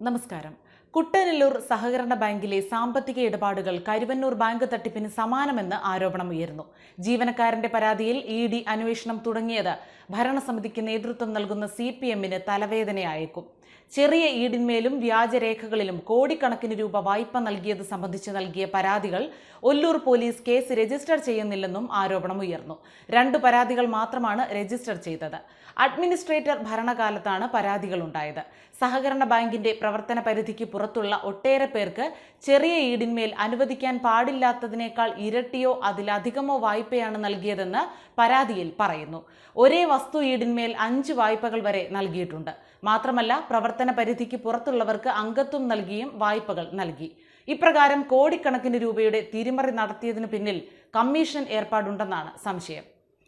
നമസ്കാരം. കുട്ടനല്ലൂർ സഹകരണ ബാങ്കിലെ സാമ്പത്തിക ഇടപാടുകൾ കരുവന്നൂർ ബാങ്ക് തട്ടിപ്പിന് സമാനമെന്ന് ആരോപണം ഉയർന്നു. ജീവനക്കാരന്റെ പരാതിയിൽ ഇ ഡി അന്വേഷണം തുടങ്ങിയത് ഭരണസമിതിക്ക് നേതൃത്വം നൽകുന്ന സി പി എമ്മിന് തലവേദനയായേക്കും. ചെറിയ ഈടിന്മേലും വ്യാജരേഖകളിലും കോടിക്കണക്കിന് രൂപ വായ്പ നൽകിയത് സംബന്ധിച്ച് നൽകിയ പരാതികൾ ഒല്ലൂർ പോലീസ് കേസ് രജിസ്റ്റർ ചെയ്യുന്നില്ലെന്നും ആരോപണം ഉയർന്നു. രണ്ട് പരാതികൾ മാത്രമാണ് രജിസ്റ്റർ ചെയ്തത്. അഡ്മിനിസ്ട്രേറ്റർ ഭരണകാലത്താണ് പരാതികൾ ഉണ്ടായത്. സഹകരണ ബാങ്കിന്റെ പ്രവർത്തന പരിധിക്ക് പുറത്തുള്ള ഒട്ടേറെ പേർക്ക് ചെറിയ ഈടിന്മേൽ അനുവദിക്കാൻ പാടില്ലാത്തതിനേക്കാൾ ഇരട്ടിയോ അതിലധികമോ വായ്പയാണ് നൽകിയതെന്ന് പരാതിയിൽ പറയുന്നു. ഒരേ വസ്തു ഈടിന്മേൽ അഞ്ച് വായ്പകൾ വരെ നൽകിയിട്ടുണ്ട്. മാത്രമല്ല പ്രവർത്തന പരിധിക്ക് പുറത്തുള്ളവർക്ക് അംഗത്വം നൽകിയും വായ്പകൾ നൽകി. ഇപ്രകാരം കോടിക്കണക്കിന് രൂപയുടെ തിരിമറി നടത്തിയതിനു പിന്നിൽ കമ്മീഷൻ ഏർപ്പാടുണ്ടെന്നാണ് സംശയം.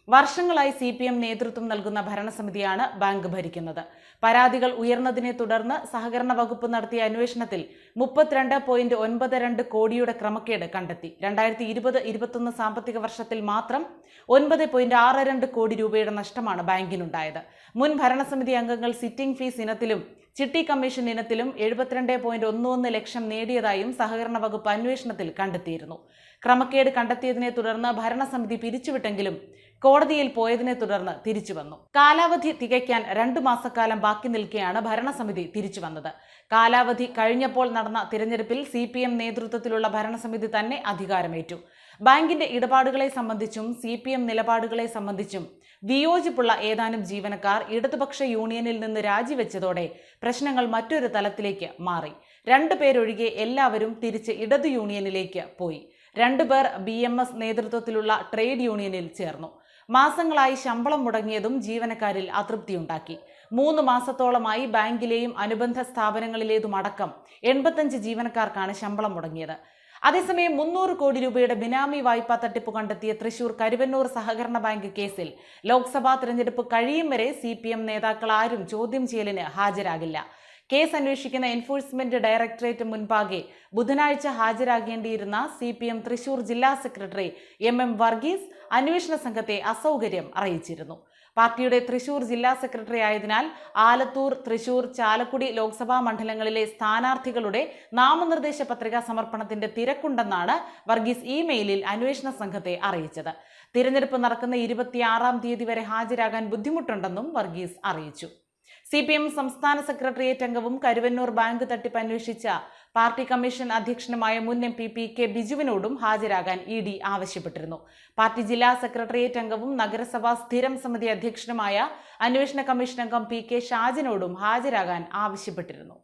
വർഷങ്ങളായി സി പി എം നേതൃത്വം നൽകുന്ന ഭരണസമിതിയാണ് ബാങ്ക് ഭരിക്കുന്നത്. പരാതികൾ ഉയർന്നതിനെ തുടർന്ന് സഹകരണ വകുപ്പ് നടത്തിയ അന്വേഷണത്തിൽ മുപ്പത്തിരണ്ട് പോയിന്റ് ഒൻപത് രണ്ട് കോടിയുടെ ക്രമക്കേട് കണ്ടെത്തി. രണ്ടായിരത്തി ഇരുപത് ഇരുപത്തൊന്ന് സാമ്പത്തിക വർഷത്തിൽ മാത്രം ഒൻപത് പോയിന്റ് ആറ് രണ്ട് കോടി രൂപയുടെ നഷ്ടമാണ് ബാങ്കിനുണ്ടായത്. മുൻ ഭരണസമിതി അംഗങ്ങൾ സിറ്റിംഗ് ഫീസ് ഇനത്തിലും ചിട്ടി കമ്മീഷൻ ഇനത്തിലും എഴുപത്തിരണ്ട് പോയിന്റ് ഒന്ന് ഒന്ന് ലക്ഷം നേടിയതായും സഹകരണ വകുപ്പ് അന്വേഷണത്തിൽ കണ്ടെത്തിയിരുന്നു. ക്രമക്കേട് കണ്ടെത്തിയതിനെ തുടർന്ന് ഭരണസമിതി പിരിച്ചുവിട്ടെങ്കിലും കോടതിയിൽ പോയതിനെ തുടർന്ന് തിരിച്ചു വന്നു കാലാവധി തികയ്ക്കാൻ രണ്ടു മാസക്കാലം ബാക്കി നിൽക്കെയാണ് ഭരണസമിതി തിരിച്ചു വന്നത് കാലാവധി കഴിഞ്ഞപ്പോൾ തിരഞ്ഞെടുപ്പിൽ സി പി എം നേതൃത്വത്തിലുള്ള ഭരണസമിതി തന്നെ അധികാരമേറ്റു. ബാങ്കിന്റെ ഇടപാടുകളെ സംബന്ധിച്ചും സി പി എം നിലപാടുകളെ സംബന്ധിച്ചും വിയോജിപ്പുള്ള ഏതാനും ജീവനക്കാർ ഇടതുപക്ഷ യൂണിയനിൽ നിന്ന് രാജിവെച്ചതോടെ പ്രശ്നങ്ങൾ മറ്റൊരു തലത്തിലേക്ക് മാറി. രണ്ടു പേരൊഴികെ എല്ലാവരും തിരിച്ച് ഇടതു യൂണിയനിലേക്ക് പോയി. രണ്ടുപേർ ബി എം എസ് നേതൃത്വത്തിലുള്ള ട്രേഡ് യൂണിയനിൽ ചേർന്നു. മാസങ്ങളായി ശമ്പളം മുടങ്ങിയതും ജീവനക്കാരിൽ അതൃപ്തിയുണ്ടാക്കി മൂന്ന് മാസത്തോളമായി ബാങ്കിലെയും അനുബന്ധ സ്ഥാപനങ്ങളിലേതുമടക്കം എൺപത്തഞ്ച് ജീവനക്കാർക്കാണ് ശമ്പളം മുടങ്ങിയത്. അതേസമയം മുന്നൂറ് കോടി രൂപയുടെ ബിനാമി വായ്പാ തട്ടിപ്പ് കണ്ടെത്തിയ തൃശൂർ കരുവന്നൂർ സഹകരണ ബാങ്ക് കേസിൽ ലോക്സഭാ തെരഞ്ഞെടുപ്പ് കഴിയും വരെ സി നേതാക്കൾ ആരും ചോദ്യം ചെയ്യലിന് ഹാജരാകില്ല. കേസ് അന്വേഷിക്കുന്ന എൻഫോഴ്സ്മെന്റ് ഡയറക്ടറേറ്റ് മുൻപാകെ ബുധനാഴ്ച ഹാജരാകേണ്ടിയിരുന്ന സി പി എം തൃശൂർ ജില്ലാ സെക്രട്ടറി എം എം വർഗീസ് അന്വേഷണ സംഘത്തെ അസൗകര്യം അറിയിച്ചിരുന്നു. പാർട്ടിയുടെ തൃശൂർ ജില്ലാ സെക്രട്ടറി ആയതിനാൽ ആലത്തൂർ തൃശൂർ ചാലക്കുടി ലോക്സഭാ മണ്ഡലങ്ങളിലെ സ്ഥാനാർത്ഥികളുടെ നാമനിർദ്ദേശ പത്രികാ സമർപ്പണത്തിന്റെ തിരക്കുണ്ടെന്നാണ് വർഗീസ് ഇമെയിലിൽ അന്വേഷണ സംഘത്തെ അറിയിച്ചത്. തിരഞ്ഞെടുപ്പ് നടക്കുന്ന ഇരുപത്തിയാറാം തീയതി വരെ ഹാജരാകാൻ ബുദ്ധിമുട്ടുണ്ടെന്നും വർഗീസ് അറിയിച്ചു. സി പി എം സംസ്ഥാന സെക്രട്ടേറിയറ്റ് അംഗവും കരുവന്നൂർ ബാങ്ക് തട്ടിപ്പ് അന്വേഷിച്ച പാർട്ടി കമ്മീഷൻ അധ്യക്ഷനുമായ മുൻ എം പി പി കെ ബിജുവിനോടും ഹാജരാകാൻ ഇ ഡി ആവശ്യപ്പെട്ടിരുന്നു. പാർട്ടി ജില്ലാ സെക്രട്ടേറിയറ്റ് അംഗവും നഗരസഭാ സ്ഥിരം സമിതി അധ്യക്ഷനുമായ അന്വേഷണ കമ്മീഷൻ അംഗം പി കെ ഷാജിനോടും ഹാജരാകാൻ ആവശ്യപ്പെട്ടിരുന്നു.